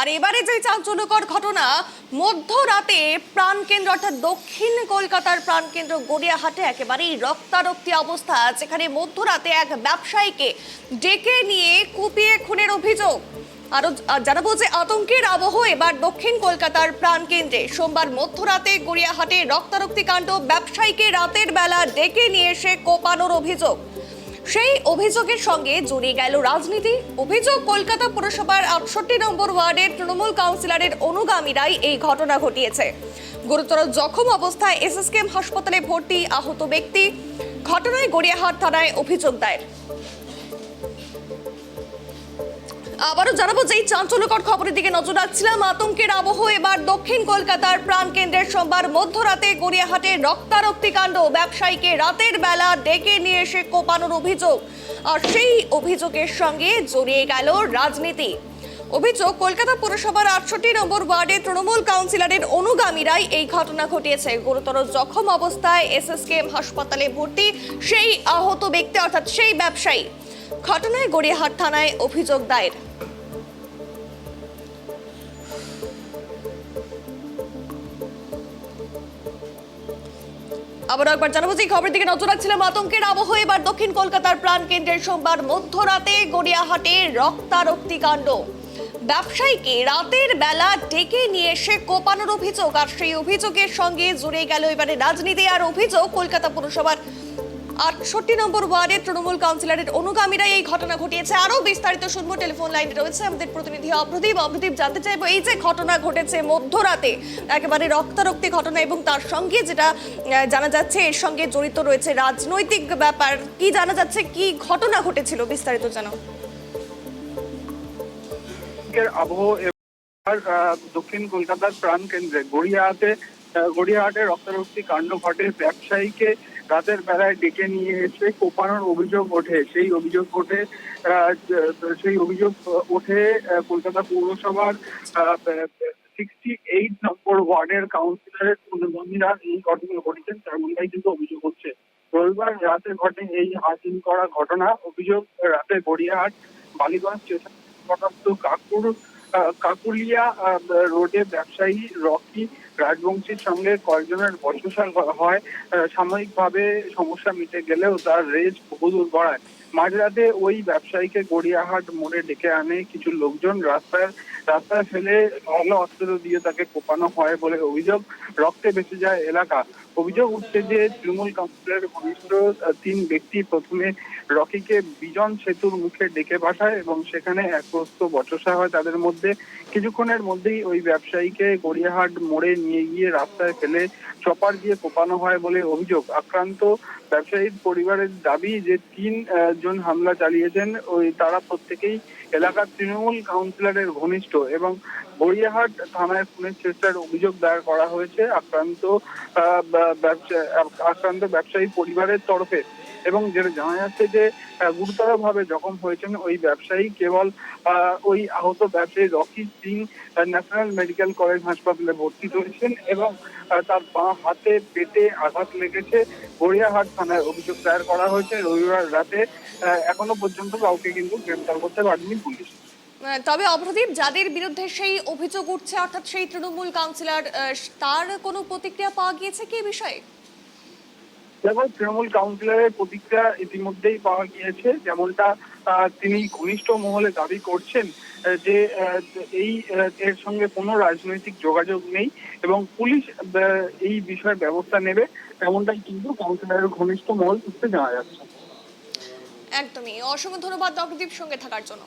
আর এবারে যে চাঞ্চল্যকর ঘটনা, মধ্যরাতে প্রাণকেন্দ্র অর্থাৎ দক্ষিণ কলকাতার প্রাণকেন্দ্র গড়িয়াহাটে একেবারেই রক্তারক্তি অবস্থা। যেখানে মধ্যরাতে এক ব্যবসায়ীকে ডেকে নিয়ে কুপিয়ে খুনের অভিযোগ। আরও জানাব যে আতঙ্কের আবহ এবার দক্ষিণ কলকাতার প্রাণকেন্দ্রে। সোমবার মধ্যরাতে গড়িয়াহাটে রক্তারক্তি কাণ্ড ব্যবসায়ীকে রাতের বেলা ডেকে নিয়ে এসে কোপানোর অভিযোগ। সেই অভিযোগের সঙ্গে জড়িয়ে গেল রাজনীতি। অভিযোগ কলকাতা পুরসভার আটষট্টি নম্বর ওয়ার্ডের তৃণমূল কাউন্সিলরের অনুগামীরাই এই ঘটনা ঘটিয়েছে। গুরুতর জখম অবস্থায় এসএসকেএম হাসপাতালে ভর্তি আহত ব্যক্তি। ঘটনায় গড়িয়াহাট থানায় অভিযোগ দায়ের। আবারও জানাব যে এই চাঞ্চল্যকর খবরের দিকে নজর রাখছিলাম। আতঙ্কের আবহ এবার দক্ষিণ কলকাতার প্রাণ কেন্দ্রের সোমবার মধ্যরাতে গড়িয়াহাটে রক্তারক্তি কাণ্ড। ব্যবসায়ীকে রাতের বেলা ডেকে নিয়ে এসে কোপানোর অভিযোগ। আর সেই অভিযোগের সঙ্গে জড়িয়ে গেল রাজনীতি। অভিযোগ, কলকাতা পুরসভার আটষট্টি নম্বর ওয়ার্ডে তৃণমূল কাউন্সিলরের অনুগামীরাই এই ঘটনা ঘটিয়েছে। গুরুতর জখম অবস্থায় এসএসকেএম হাসপাতালে ভর্তি সেই আহত ব্যক্তি, অর্থাৎ সেই ব্যবসায়ী। ঘটনায় গড়িয়াহাট থানায় অভিযোগ দায়ের। আবার একবার জানাব যে খবরের দিকে নজর রাখছিলাম আতঙ্কের আবহ। এবার দক্ষিণ কলকাতার প্রাণ কেন্দ্রের সোমবার মধ্যরাতে গড়িয়াহাটে রক্তারক্তি কাণ্ড। ব্যবসায়ীকে রাতের বেলা ডেকে নিয়ে এসে কোপানোর অভিযোগ, আর সেই অভিযোগের সঙ্গে জুড়ে গেল এবারে রাজনীতি। আর অভিযোগ কলকাতা পুরসভার আটষট্টি নম্বর ওয়ার্ডে তৃণমূল কাউন্সিলরের অনুগামীরা এই ঘটনা ঘটিয়েছে। আরও বিস্তারিত শুনব। টেলিফোন লাইনে রয়েছে আমাদের প্রতিনিধি অভ্রদীপ অভ্রদীপ জানতে চাইব, এই যে ঘটনা ঘটেছে মধ্যরাতে, একেবারে রক্তারক্তি ঘটনা এবং তার সঙ্গে যেটা জানা যাচ্ছে, এর সঙ্গে জড়িত রয়েছে রাজনৈতিক ব্যাপার। কি জানা যাচ্ছে, কি ঘটনা ঘটেছিল? বিস্তারিত জানাও। এর আবহ এবার দক্ষিণ কলকাতার প্রাণ কেন্দ্রে গড়িয়াহাটে গড়িয়াহাটে রক্তারক্তি কাণ্ড ঘটে। ব্যবসায়ীকে রাতের বেলায় ডেকে নিয়ে এসে কোপানোর অভিযোগ ওঠে। সেই অভিযোগ ওঠে সেই অভিযোগ ওঠে কলকাতা পৌরসভার সিক্সটি এইট নম্বর ওয়ার্ডের কাউন্সিলরের অনুগামীরা এই ঘটনা ঘটেছেন তার মধ্যেই কিন্তু অভিযোগ হচ্ছে। রবিবার রাতে ঘটে এই হাজির করা ঘটনা। অভিযোগ রাতে গড়িয়াহাট, বালিগঞ্জ, স্টেশন কাকুর কাকুলিয়া রোডে ব্যবসায়ী রকি রাজবংশীর সঙ্গে কয়েকজনের বচসা হয়। সাময়িকভাবে সমস্যা মিটে গেলেও তার রেজ বহুদূর গড়ায়। মাঝরাতে ওই ব্যবসায়ীকে গড়িয়াহাট মোড়ে ডেকে আনে কিছু লোকজন। রাস্তায় রাস্তায় ফেলে অস্ত্র দিয়ে তাকে কোপানো হয় বলে অভিযোগ। রক্তে বেঁচে যায় এলাকা। অভিযোগ উঠছে যে তৃণমূল কাউন্সিলরের ঘনিষ্ঠ তিন ব্যক্তি প্রথমে রকিকে বিজন সেতুর মুখে ডেকে পাঠায় এবং সেখানে এক প্রস্ত বচসা হয় তাদের মধ্যে। কিছুক্ষণের মধ্যেই ওই ব্যবসায়ীকে গড়িয়াহাট মোড়ে নিয়ে গিয়ে রাস্তায় ফেলে চপার দিয়ে কোপানো হয় বলে অভিযোগ। আক্রান্ত ব্যবসায়ীর পরিবারের দাবি যে তিন জন হামলা চালিয়েছেন, ওই তারা প্রত্যেকেই এলাকার তৃণমূল কাউন্সিলরের ঘনিষ্ঠ এবং গড়িয়াহাট থানায় খুনের চেষ্টার অভিযোগ দায়ের করা হয়েছে আক্রান্ত আক্রান্ত ব্যবসায়ী পরিবারের তরফে। এবং যেটা জানা যাচ্ছে যে গুরুতরভাবে জখম হয়েছেন ওই ব্যবসায়ী, কেবল ওই আহত ব্যবসায়ী Rocky Singh national medical college হাসপাতালে ভর্তি রয়েছেন এবং তার বাঁ হাতে পেটে আঘাত লেগেছে। গড়িয়াহাট থানায় অভিযোগ দায়ের করা হয়েছে, রবিবার রাতে এখনও পর্যন্ত কাউকে কিন্তু গ্রেপ্তার করতে পারেনি পুলিশ। তবে অভ্রদীপ যাদের বিরুদ্ধে সেই অভিযোগ উঠছে অর্থাৎ সেই তৃণমূল কাউন্সিলর তার কোনো প্রতিক্রিয়া পাওয়া গিয়েছে কি বিষয়ে? দেখো তৃণমূল কাউন্সিলরের প্রতিক্রিয়া ইতিমধ্যেই পাওয়া গিয়েছে। যেমনটা তিনি ঘনিষ্ঠ মহলে দাবি করছেন যে এই এর সঙ্গে কোনো রাজনৈতিক যোগাযোগ নেই এবং পুলিশ এই বিষয়ে ব্যবস্থা নেবে। এমনটাই কিন্তু কাউন্সিলরের ঘনিষ্ঠ মহল সূত্রে জানা যাচ্ছে। একদমই। অসংখ্য ধন্যবাদ অভ্রদীপ সঙ্গে থাকার জন্য।